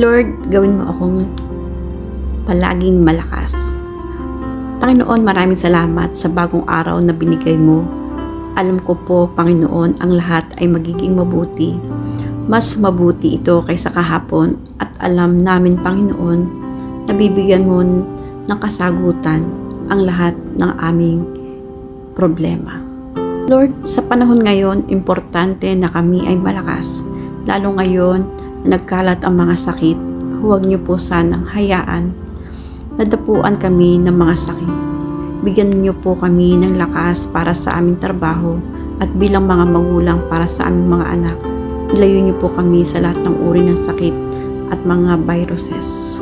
Lord, gawin mo akong palaging malakas. Panginoon, maraming salamat sa bagong araw na binigay mo. Alam ko po, Panginoon, ang lahat ay magiging mabuti. Mas mabuti ito kaysa kahapon at alam namin, Panginoon, na bibigyan mo ng kasagutan ang lahat ng aming problema. Lord, sa panahon ngayon, importante na kami ay malakas. Lalo ngayon nagkalat ang mga sakit, huwag niyo po sanang hayaan nadapuan kami ng mga sakit. Bigyan niyo po kami ng lakas para sa aming trabaho at bilang mga magulang para sa aming mga anak. Ilayo niyo po kami sa lahat ng uri ng sakit at mga viruses.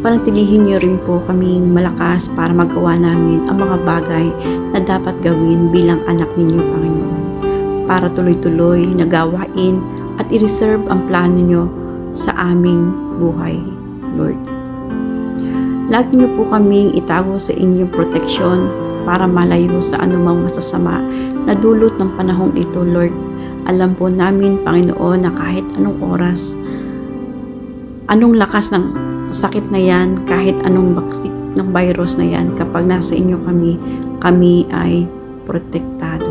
Panatilihin niyo rin po kaming malakas para magawa namin ang mga bagay na dapat gawin bilang anak ninyo, Panginoon. Para tuloy-tuloy na gawain at i-reserve ang plano niyo sa aming buhay, Lord. Lagi niyo po kaming itago sa inyong proteksyon para malayo sa anumang masasama na dulot ng panahong ito, Lord. Alam po namin, Panginoon, na kahit anong oras, anong lakas ng sakit na yan, kahit anong baksik ng virus na yan, kapag nasa inyo kami, kami ay protektado.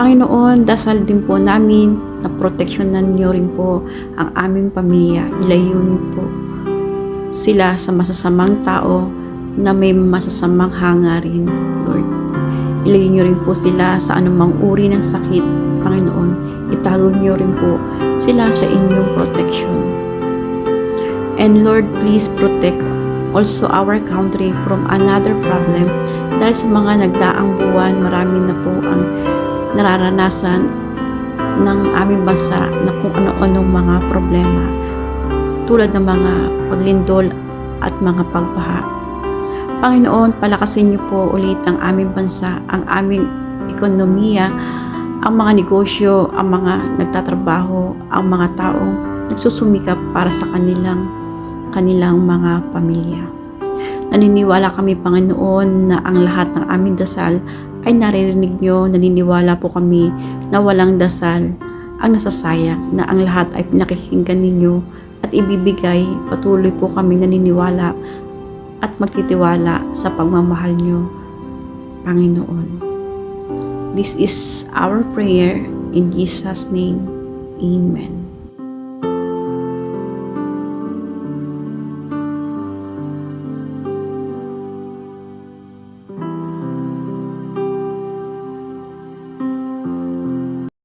Panginoon, dasal din po namin na proteksyonan niyo rin po ang aming pamilya. Ilayo niyo po sila sa masasamang tao na may masasamang hangarin, Lord. Ilayo niyo rin po sila sa anumang uri ng sakit, Panginoon. Itago niyo rin po sila sa inyong protection. And Lord, please protect also our country from another problem dahil sa mga nagdaang buwan, marami na po ang nararanasan ng aming bansa na kung ano-anong mga problema tulad ng mga paglindol at mga pagbaha. Panginoon, palakasin niyo po ulit ang aming bansa, ang aming ekonomiya, ang mga negosyo, ang mga nagtatrabaho, ang mga taong nagsusumikap para sa kanilang kanilang mga pamilya. Naniniwala kami, Panginoon, na ang lahat ng aming dasal ay naririnig nyo. Naniniwala po kami na walang dasal ang nasasayang, na ang lahat ay pinakikinggan ninyo at ibibigay. Patuloy po kami naniniwala at magtitiwala sa pagmamahal nyo, Panginoon. This is our prayer in Jesus' name. Amen.